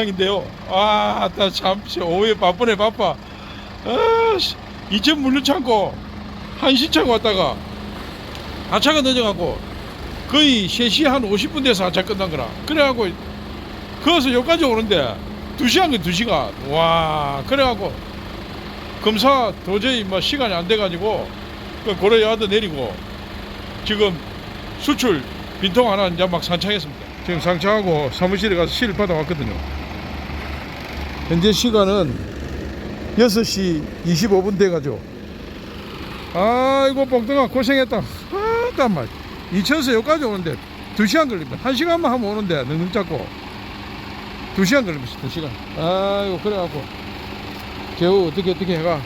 9일 9일 오후 영상인데요. 아, 나참 오후에 바쁘네 바빠. 아, 씨, 이천 물류 창고 한 시 차고 왔다가 하차가 늦어갖고 거의 3시 한 50분 돼서 하차 끝난 거라. 그래갖고 거기서 여기까지 오는데 2시간 그 2시간. 와, 그래갖고 검사 도저히 뭐 시간이 안 돼가지고 그 고려 야드 내리고 지금 수출 빈통 하나 이제 막 상창했습니다. 지금 상창하고 사무실에 가서 실을 받아왔거든요. 현재 시간은 6시 25분 돼가지고 아이고 뽕등아 고생했다. 아, 땀말 이천에서 여기까지 오는데 2시간 걸립니다. 1시간만 하면 오는데 능능 잡고 2시간 걸립니다. 2시간. 아이고 그래갖고 겨우 어떻게 어떻게 해가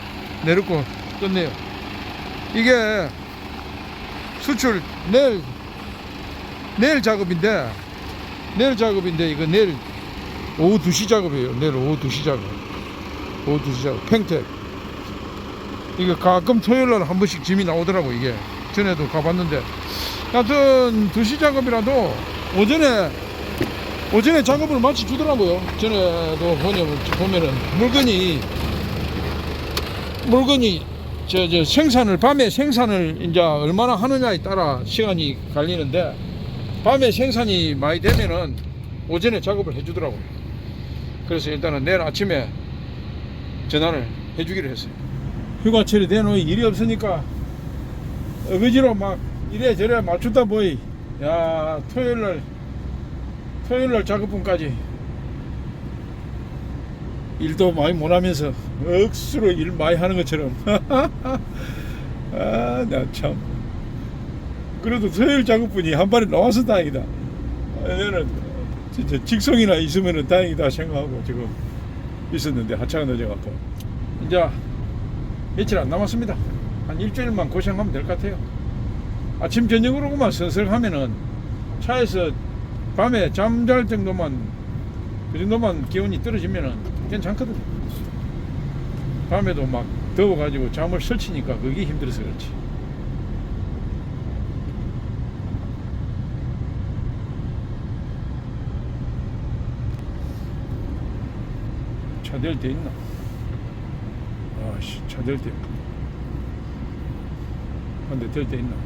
내렸고 끝내요. 이게 수출 내일 내일 작업인데 내일 작업인데 이거 내일 오후 2시 작업이에요. 내일 오후 2시 작업. 오후 2시 작업. 팽택. 이거 가끔 토요일 날 한 번씩 짐이 나오더라고 이게. 전에도 가봤는데 하여튼 2시 작업이라도 오전에 오전에 작업을 마치 주더라고요. 전에도 보면, 보면은 물건이 물건이 저, 저 생산을 밤에 생산을 이제 얼마나 하느냐에 따라 시간이 갈리는데 밤에 생산이 많이 되면은 오전에 작업을 해주더라고요. 그래서 일단은 내일 아침에 전화를 해주기로 했어요. 휴가철이 되는 일이 없으니까 어거지로 막 이래저래 맞추다 보이. 야 토요일날 토요일날 작업분까지 일도 많이 못하면서 억수로 일 많이 하는 것처럼 아 나 참 그래도 토요일 작업분이 한 발에 나와서 다행이다 나는 진짜 직성이나 있으면 다행이다 생각하고 지금 있었는데 하차가 늦어갖고 이제 며칠 안 남았습니다 한 일주일만 고생하면 될 것 같아요 아침 저녁으로만 슬슬 하면은 차에서 밤에 잠잘 정도만 그 정도만 기온이 떨어지면은 괜찮거든요. 밤에도 막 더워가지고 잠을 설치니까 그게 힘들어서 그렇지. 차댈 데 있나? 아씨, 차댈 데. 한대 댈데 있나?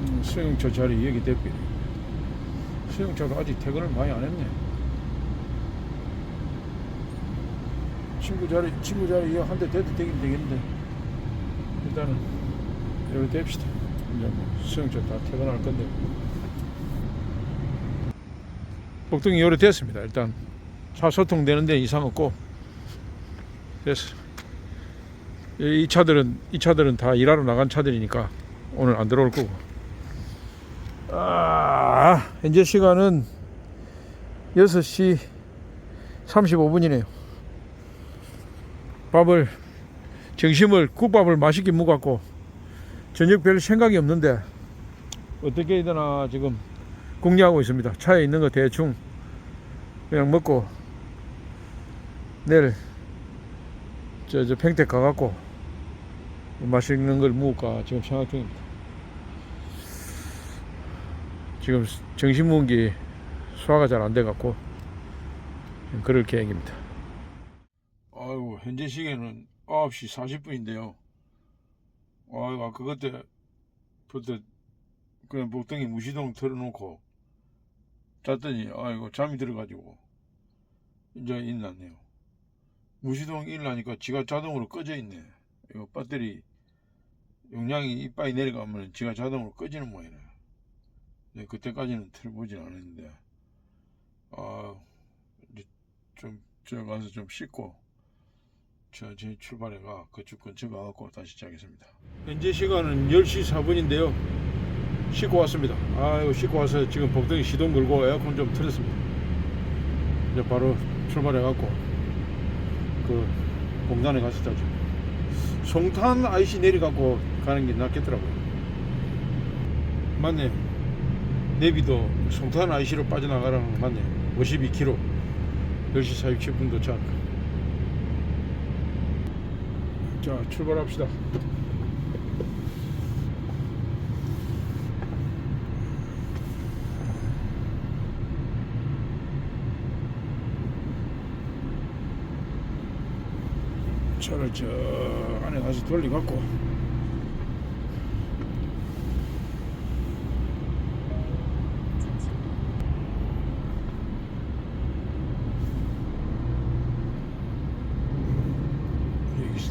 음, 수영차 자리 여기 대필. 수영차가 아직 퇴근을 많이 안 했네. 친구 자리, 친구 자리 한대 대도 되긴 되겠는데. 일단은 여기 댑시다. 이제 뭐 수영차 다 퇴근할 건데. 복동이 요래 됐습니다. 일단 차 소통되는 데 이상 없고 됐어. 이이 차들은 이 차들은 다 일하러 나간 차들이니까 오늘 안 들어올 거고. 아, 현재 시간은 6시 35분이네요. 밥을 점심을 국밥을 맛있게 먹었고 저녁 별 생각이 없는데 어떻게 해야 지금 궁리하고 있습니다. 차에 있는 거 대충 그냥 먹고 내일 저, 저 평택 가갖고 맛있는 걸 먹을까 지금 생각 중입니다. 지금 정신무기 소화가 잘 안 돼갖고 그럴 계획입니다. 현재 시계는 9시 40분인데요. 아이고 아까 그때부터 그냥 복덩이 무시동 틀어놓고 잤더니 아이고 잠이 들어가지고 이제 일났네요. 무시동 일나니까 지가 자동으로 꺼져 있네. 이거 배터리 용량이 이빨이 내려가면 지가 자동으로 꺼지는 모양이네. 네, 그때까지는 틀어보진 않았는데 아 이제 좀저 가서 좀 씻고 천천히 출발해가 그쪽 근처 가갖고 다시 시작하겠습니다. 현재 시간은 10시 4분인데요. 씻고 왔습니다. 아이고 씻고 와서 지금 복덩이 시동 걸고 에어컨 좀 틀었습니다. 이제 바로 출발해갖고 그 공단에 가서 자죠. 송탄 IC 내려갖고 가는 게 낫겠더라고요. 맞네. 내비도 송탄 IC로 빠져나가라는 거 맞네. 52km 10시 47분 도착 자 출발합시다. 차를 저 안에 가서 돌리갖고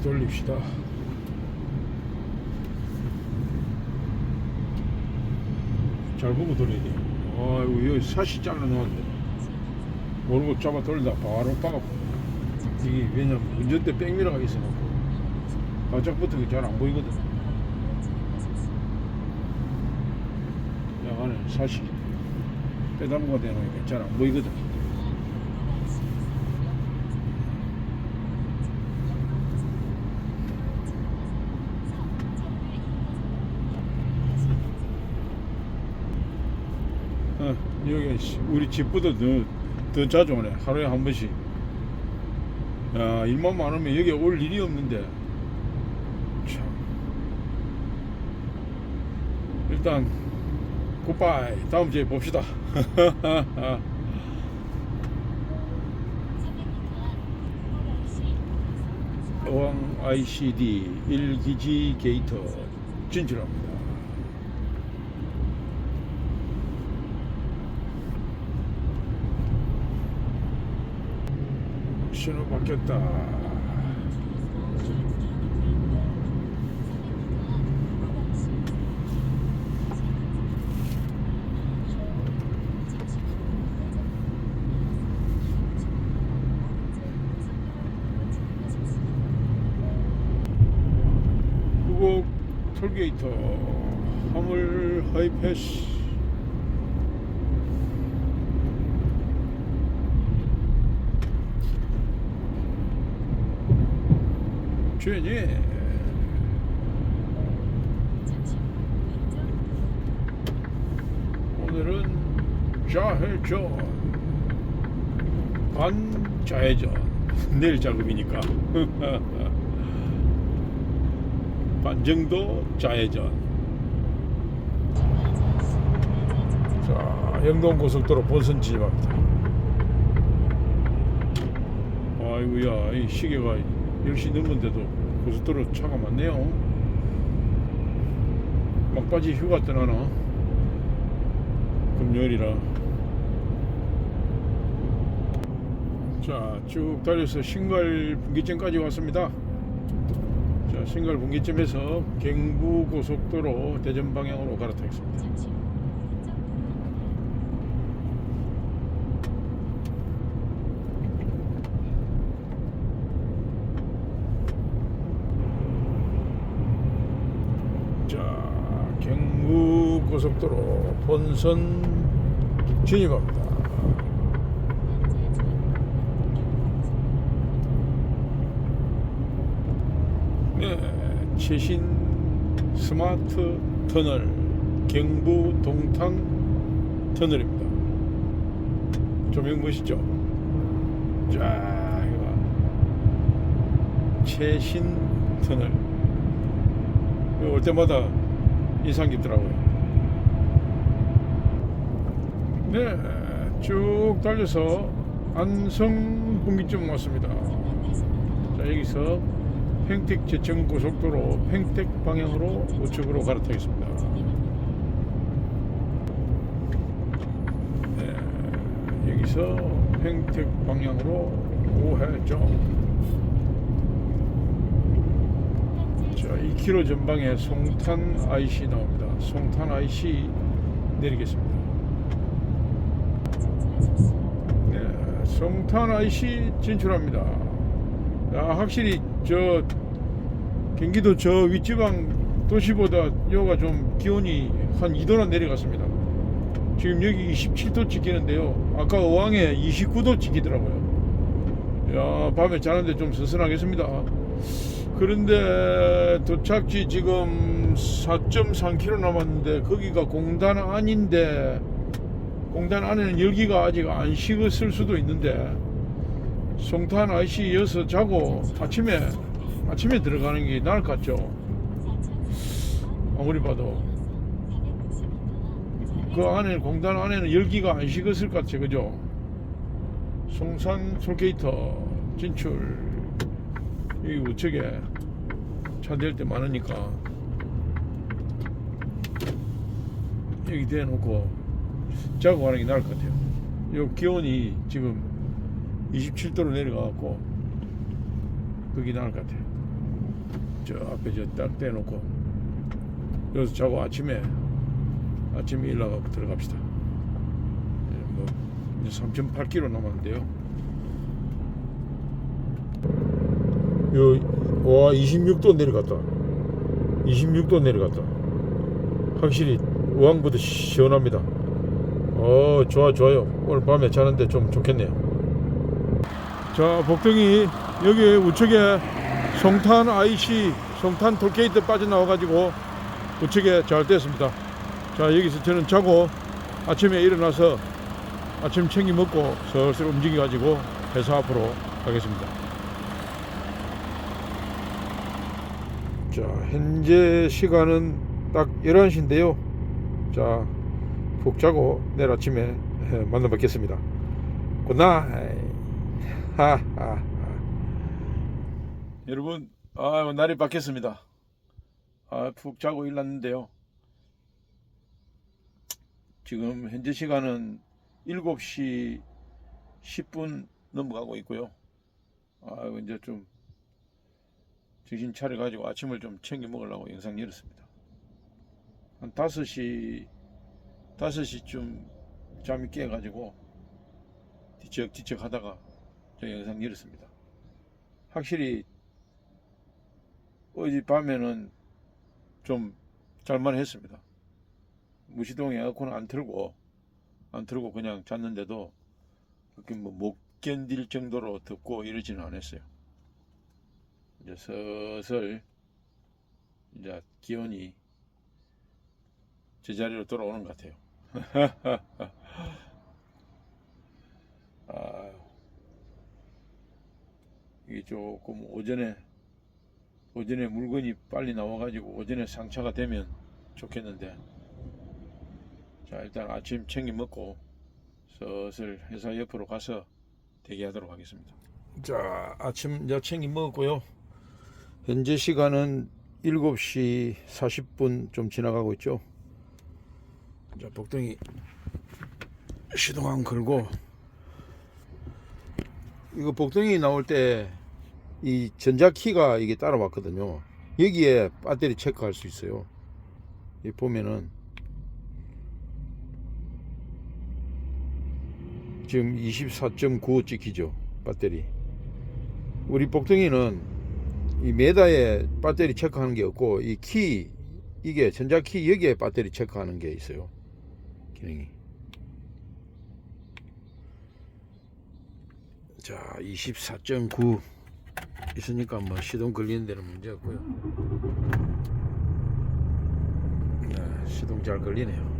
돌립시다. 잘 보고 돼 아이고 여기 사시 잘라놓았네. 모르고 잡아 돌리다 바로 박아. 이게 왜냐면 운전대 백미러가 있어갖고 바짝부터 잘안 보이거든. 야 안에 사시 빼담가 대놓으니까 잘안 보이거든 어, 여기 씨, 우리 집보다 더, 더 자주 오네. 하루에 한 번씩. 야 일만 많으면 여기 올 일이 없는데. 참. 일단 굿바이. 다음 주에 봅시다. 어왕 ICD 1기지 게이트 진출합니다 신호 바뀌었다. 후곡 톨게이트 화물 하이패스 주연이. 오늘은 좌회전. 반좌회전. 내일 작업이니까. 반정도 좌회전. 자 영동고속도로 본선 진입합니다. 아이고야 이 시계가 10시 넘은데도 고속도로 차가 많네요. 막바지 휴가 떠나나 금요일이라. 자 쭉 달려서 신갈 분기점까지 왔습니다. 자 신갈 분기점에서 경부 고속도로 대전 방향으로 갈아타겠습니다 자 경부 고속도로 본선 진입합니다 네, 최신 스마트 터널 경부 동탄 터널입니다. 조명 보시죠. 자, 이거 최신 터널. 올 때마다 인상 깊더라고요. 네, 쭉 달려서 안성 분기점 왔습니다. 자, 여기서 평택 제천 고속도로 평택 방향으로 우측으로 갈아타겠습니다. 네, 여기서 평택 방향으로 5회점. 자, 2km 전방에 송탄 IC 나옵니다. 송탄 IC 내리겠습니다. 네, 송탄 IC 진출합니다. 야, 확실히 저 경기도 저 윗지방 도시보다 여가 좀 기온이 한 2도나 내려갔습니다. 지금 여기 27도 찍히는데요. 아까 어항에 29도 찍히더라고요. 야, 밤에 자는데 좀 서늘하겠습니다. 그런데 도착지 지금 4.3km 남았는데 거기가 공단 아닌데 공단 안에는 열기가 아직 안 식었을 수도 있는데 송탄 IC 이어서 자고 아침에 아침에 들어가는 게 나을 것 같죠? 아무리 봐도. 그 안에 공단 안에는 열기가 안 식었을 것 같죠 그죠? 송산 솔게이터 진출. 여기 우측에 차 댈 때 많으니까 여기 대놓고 자고 가는 게 나을 것 같아요. 요 기온이 지금 27도로 내려가갖고 그게 나을 것 같아요. 저 앞에 저딱 대놓고 여기서 자고 아침에 아침에 일 나가고 들어갑시다. 예, 뭐 이제 3.8km 남았는데요. 요와 26도 내려갔다. 26도 내려갔다. 확실히 우항보다 시원합니다. 어 좋아 좋아요. 오늘 밤에 자는데 좀 좋겠네요. 자 복덩이 여기 우측에 송탄 IC 송탄 톨게이트 빠져나와 가지고 우측에 잘 됐습니다. 자 여기서 저는 자고 아침에 일어나서 아침 챙겨 먹고 슬슬 움직여 가지고 회사 앞으로 가겠습니다. 자 현재 시간은 딱 11시인데요. 자, 푹 자고 내일 아침에 만나 뵙겠습니다. 굿나잇. 하하하. 여러분, 아, 날이 바뀌었습니다. 아, 푹 자고 일났는데요. 지금 현재 시간은 7시 10분 넘어가고 있고요. 아, 이제 좀 정신 차려가지고 아침을 좀 챙겨 먹으려고 영상 열었습니다. 한 5시 5시쯤 잠이 깨가지고 뒤척뒤척 하다가 저 영상 열었습니다. 확실히 어제 밤에는 좀 잘만 했습니다. 무시동 에어컨 안 틀고 안 틀고 그냥 잤는데도 그렇게 뭐 못 견딜 정도로 덥고 이러지는 않았어요. 이제 슬슬 이제 기온이 제자리로 돌아오는 것 같아요. 아, 이게 조금 오전에 오전에 물건이 빨리 나와가지고 오전에 상차가 되면 좋겠는데 자 일단 아침 챙겨 먹고 슬슬 회사 옆으로 가서 대기하도록 하겠습니다. 자 아침 이제 챙겨 먹었고요. 현재 시간은 7시 40분 좀 지나가고 있죠. 자, 복덩이 시동 안 걸고 이거 복덩이 나올 때 이 전자키가 이게 따라왔거든요. 여기에 배터리 체크할 수 있어요. 이 보면은 지금 24.95 찍히죠. 배터리. 우리 복덩이는 이 메다에 배터리 체크하는 게 없고 이 키 이게 전자키 여기에 배터리 체크하는 게 있어요. 기능이. 자, 24.9 있으니까 뭐 시동 걸리는 데는 문제 없고요. 네, 시동 잘 걸리네요.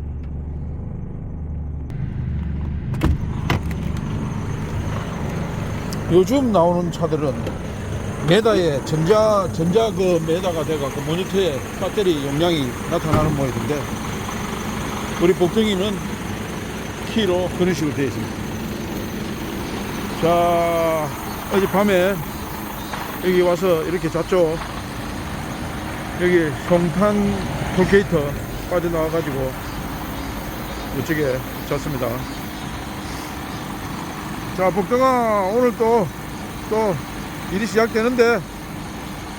요즘 나오는 차들은 메다에 전자 전자 그 메다가 돼갖고 모니터에 배터리 용량이 나타나는 모양인데 우리 복덩이는 키로 그런 식으로 되어 있습니다. 자, 어젯밤에 여기 와서 이렇게 잤죠. 여기 송탄 톨게이터 빠져나와가지고 이쪽에 잤습니다. 자, 복덩아, 오늘 또, 또 일이 시작되는데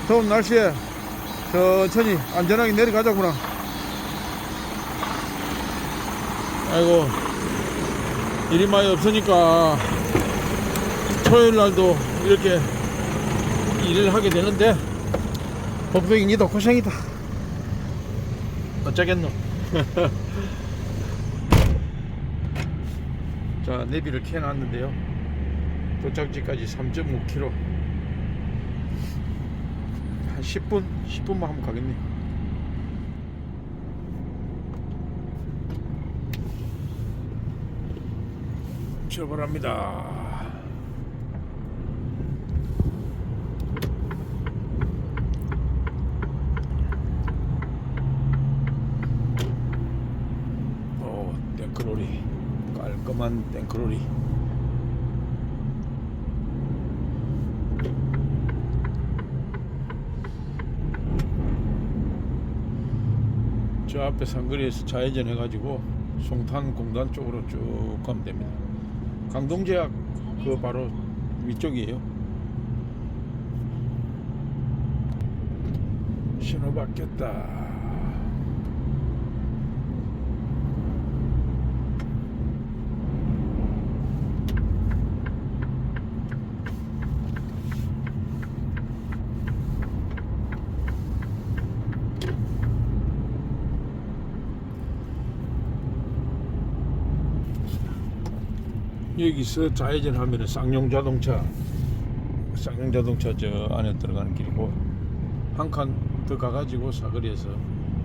더운 날씨에 천천히 안전하게 내려가자구나. 아이고 일이 많이 없으니까 토요일 날도 이렇게 일을 하게 되는데 복동이 니도 고생이다. 어쩌겠노? 자 내비를 켜놨는데요. 도착지까지 3.5km 한 10분 10분만 하면 가겠네 출발합니다. 오, 땡크로리. 깔끔한 땡크로리. 저 앞에 상거리에서 좌회전 해가지고 송탄 공단 쪽으로 쭉 가면 됩니다. 강동제약 그 바로 위쪽이에요. 신호 바뀌었다. 여기서 좌회전 하면은 쌍용 자동차 쌍용 자동차 저 안에 들어가는 길이고 한 칸 더 가가지고 사거리에서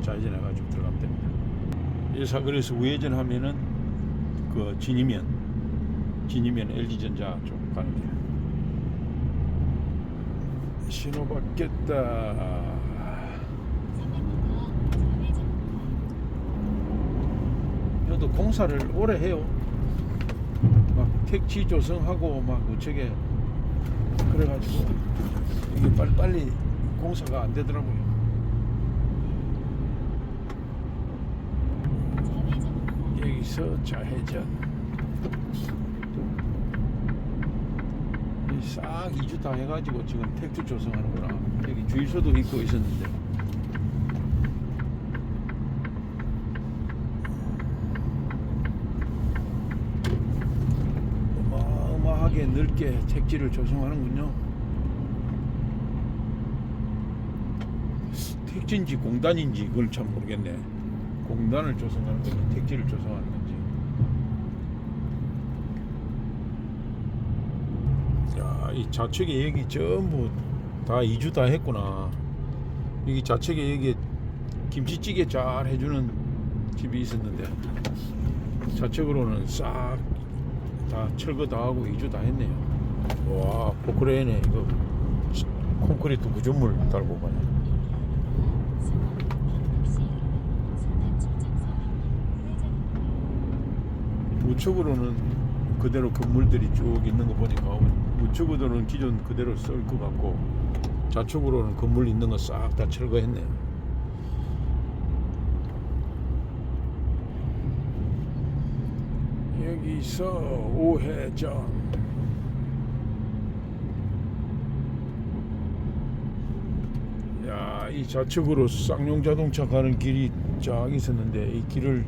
좌회전 해가지고 들어가면 됩니다. 이 사거리에서 우회전 하면은 그 진이면 진이면 LG전자 쪽 가는 길. 신호 받겠다. 여도 공사를 오래 해요. 막 택지 조성하고 막 우측에 그래가지고 이게 빨리 빨리 공사가 안 되더라고요. 여기서 좌회전. 이싹 이주 다 해가지고 지금 택지 조성하는구나. 여기 주유소도 있고 있었는데. 어마어마하게 넓게 택지를 조성하는군요. 택지인지 공단인지 그걸 참 모르겠네. 공단을 조성하는 건지 택지를 조성하는 건지. 야, 이 좌측에 여기 전부 다 이주 다 했구나. 여기 좌측에 여기 김치찌개 잘 해주는 집이 있었는데 좌측으로는 싹 다 철거 다 하고 이주 다 했네요. 와 포크레인에 이거 콘크리트 구조물 달고 가네. 우측으로는 그대로 건물들이 쭉 있는 거 보니까 우측으로는 기존 그대로 썰것 같고 좌측으로는 건물 있는 거 싹 다 철거했네요. 여기서 우회전. 야, 이 좌측으로 쌍용 자동차 가는 길이 쫙 있었는데 이 길을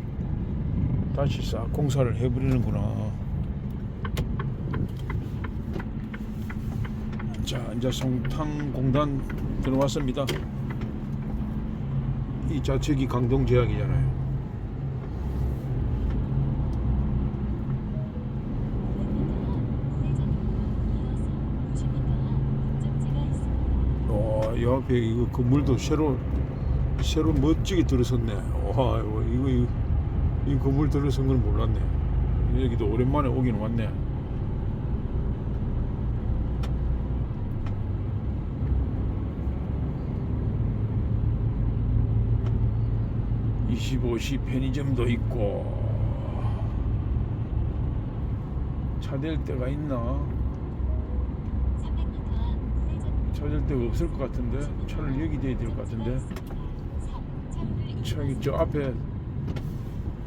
다시 싹 공사를 해버리는구나. 자, 이제 송탕 공단 들어왔습니다. 이 좌측이 강동제약이잖아요. 와, 이 앞에 이거 건물도 새로 새로 멋지게 들어섰네. 와, 이거 이거, 이거 이 건물 들어선 걸 몰랐네. 여기도 오랜만에 오긴 왔네. (25시) 편의점도 있고 차 댈 데가 있나 찾을 데가 없을 것 같은데 차를 여기 대야 될 것 같은데. 저기 저 앞에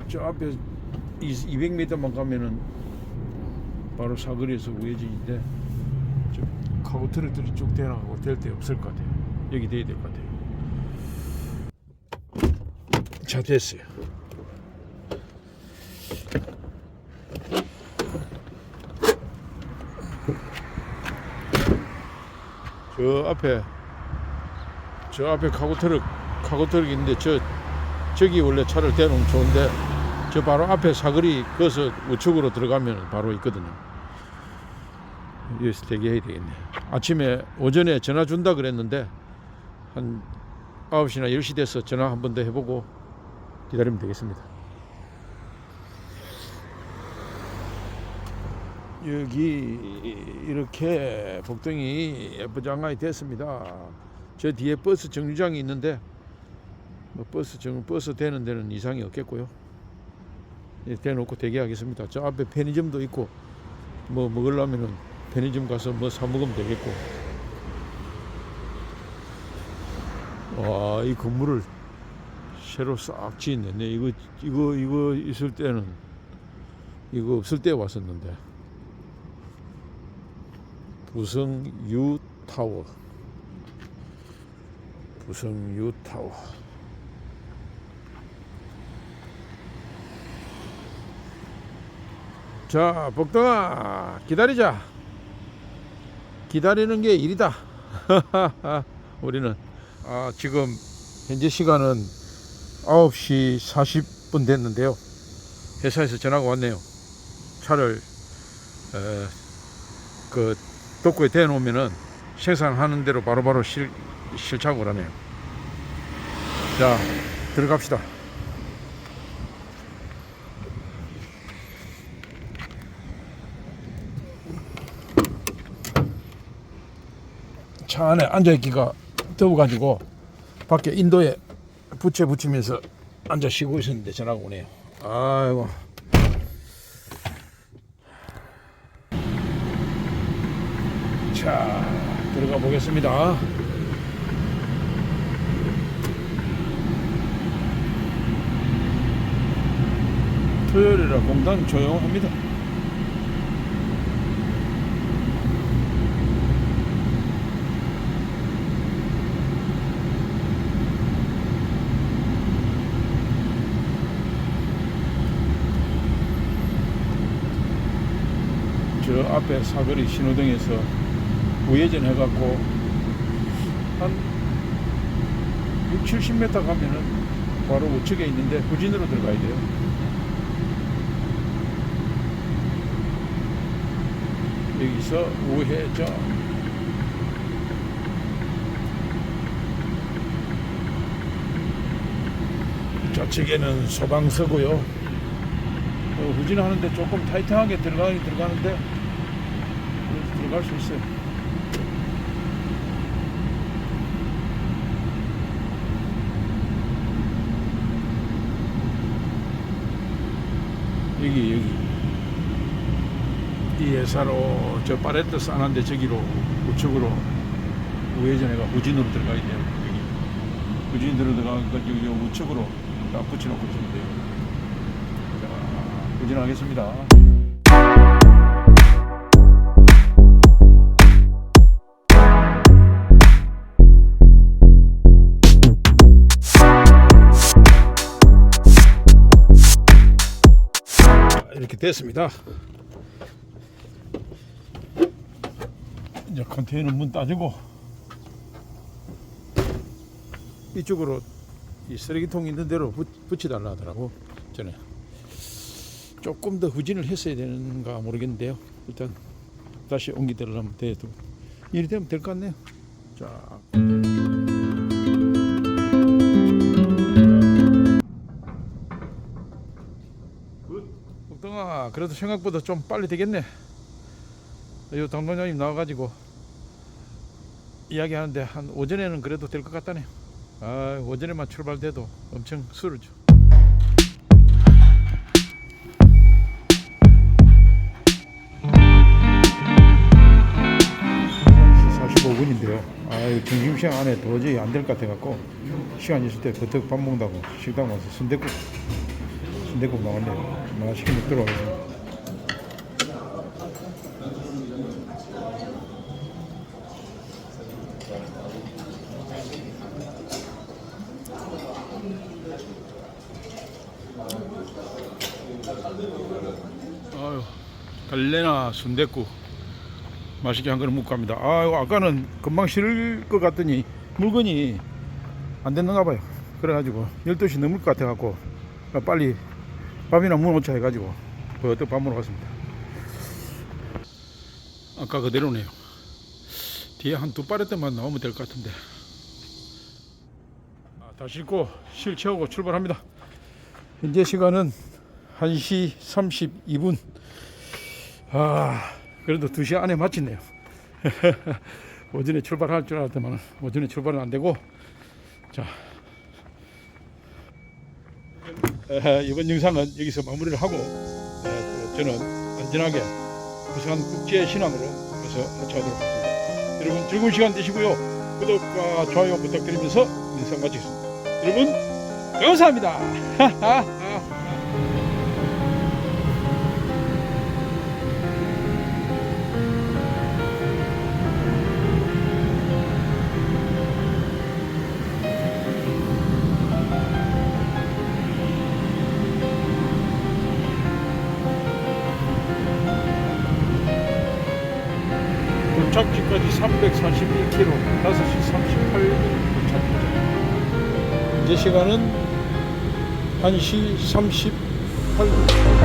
저 앞에 200m만 가면은 바로 사거리에서 우회전인데 저 카고 트럭들이 쭉 대나가고 될 데 없을 것 같아요. 여기 대야 될 것 같아요. 자 됐어요 저 앞에 저 앞에 카고 트럭 카고 트럭이 있는데 저 저기 원래 차를 대놓으면 좋은데 저 바로 앞에 사거리 거기서 우측으로 들어가면 바로 있거든요. 여기서 대기해야 되겠네. 아침에 오전에 전화 준다 그랬는데 한 9시나 10시 돼서 전화 한 번 더 해보고 기다리면 되겠습니다. 여기 이렇게 복동이 예쁘장하게 됐습니다. 저 뒤에 버스 정류장이 있는데 뭐 버스 정 버스 되는 데는 이상이 없겠고요. 예, 대놓고 대기하겠습니다. 저 앞에 편의점도 있고 뭐 먹으려면은 편의점 가서 뭐 사 먹으면 되겠고. 와, 이 건물을 새로 싹 지었네. 네, 이거 이거 이거 있을 때는 이거 없을 때 왔었는데. 부성 유 타워. 부성 유 타워. 자, 복동아, 기다리자. 기다리는 게 일이다. 우리는 아, 지금 현재 시간은 9시 40분 됐는데요. 회사에서 전화가 왔네요. 차를 에, 그 도구에 대놓으면은 생산하는 대로 바로바로 실, 실착을 하네요. 자, 들어갑시다. 차 안에 앉아있기가 더워가지고 밖에 인도에 부채 붙이면서 앉아 쉬고 있었는데 전화가 오네요. 아이고. 자, 들어가 보겠습니다. 토요일이라 공단 조용합니다. 저 앞에 사거리 신호등에서 우회전 해갖고 한 6, 70m 가면은 바로 우측에 있는데 후진으로 들어가야 돼요. 여기서 우회전. 좌측에는 소방서고요. 어, 후진하는데 조금 타이트하게 들어가긴 들어가는데 들어갈 수 있어요. 여기 여기 이 예사로 저 파레트 싸는데 저기로 우측으로 우회전해가 후진으로 들어가야 돼요. 여기 후진으로 들어가니까 여기 우측으로 딱 붙여놓고 있으면 돼요. 자, 후진하겠습니다. 이렇게 됐습니다. 이제 컨테이너 문 따주고 이쪽으로 이 쓰레기통 있는 대로 붙, 붙여달라 하더라고 전에. 조금 더 후진을 했어야 되는가 모르겠는데요. 일단 다시 옮기달라면 돼도 이리 되면 될 것 같네요. 자 그래도 생각보다 좀 빨리 되겠네. 이 당동장님 나와가지고 이야기하는데 한 오전에는 그래도 될 것 같다네. 아 오전에만 출발돼도 엄청 수르죠. 45분인데요. 아, 이거 점심시간 안에 도저히 안 될 것 같아갖고, 시간 있을 때 버뜩 밥 먹는다고 식당 와서 순대국, 순대국 나왔네요. 맛있게 먹도록 하겠습니다. 아유, 갈래나 순대국. 맛있게 한 그릇 먹고 갑니다. 아, 이거 아까는 금방 식을 것 같더니 물건이 안 됐는가 봐요. 그래가지고 12시 넘을 것 같아갖고 빨리 밥이나 먹어놓자 해가지고 버뜩 밥 먹으러 갔습니다. 아까 그대로네요. 뒤에 한 두 빠렛대만 나오면 될 것 같은데. 아, 다 싣고 실 채우고 출발합니다. 현재 시간은 1시 32분. 아, 그래도 2시간 안에 마쳤네요. 오전에 출발할 줄 알았더만 오전에 출발은 안 되고 자 에, 이번 영상은 여기서 마무리를 하고 에, 또 저는 안전하게 부산 국제 신항으로 가서 마쳐가도록 하겠습니다. 여러분 즐거운 시간 되시고요. 구독과 좋아요 부탁드리면서 영상 마치겠습니다. 여러분 감사합니다. 341km, 5시 38분 도착입니다. 현재 시간은 1시 38분.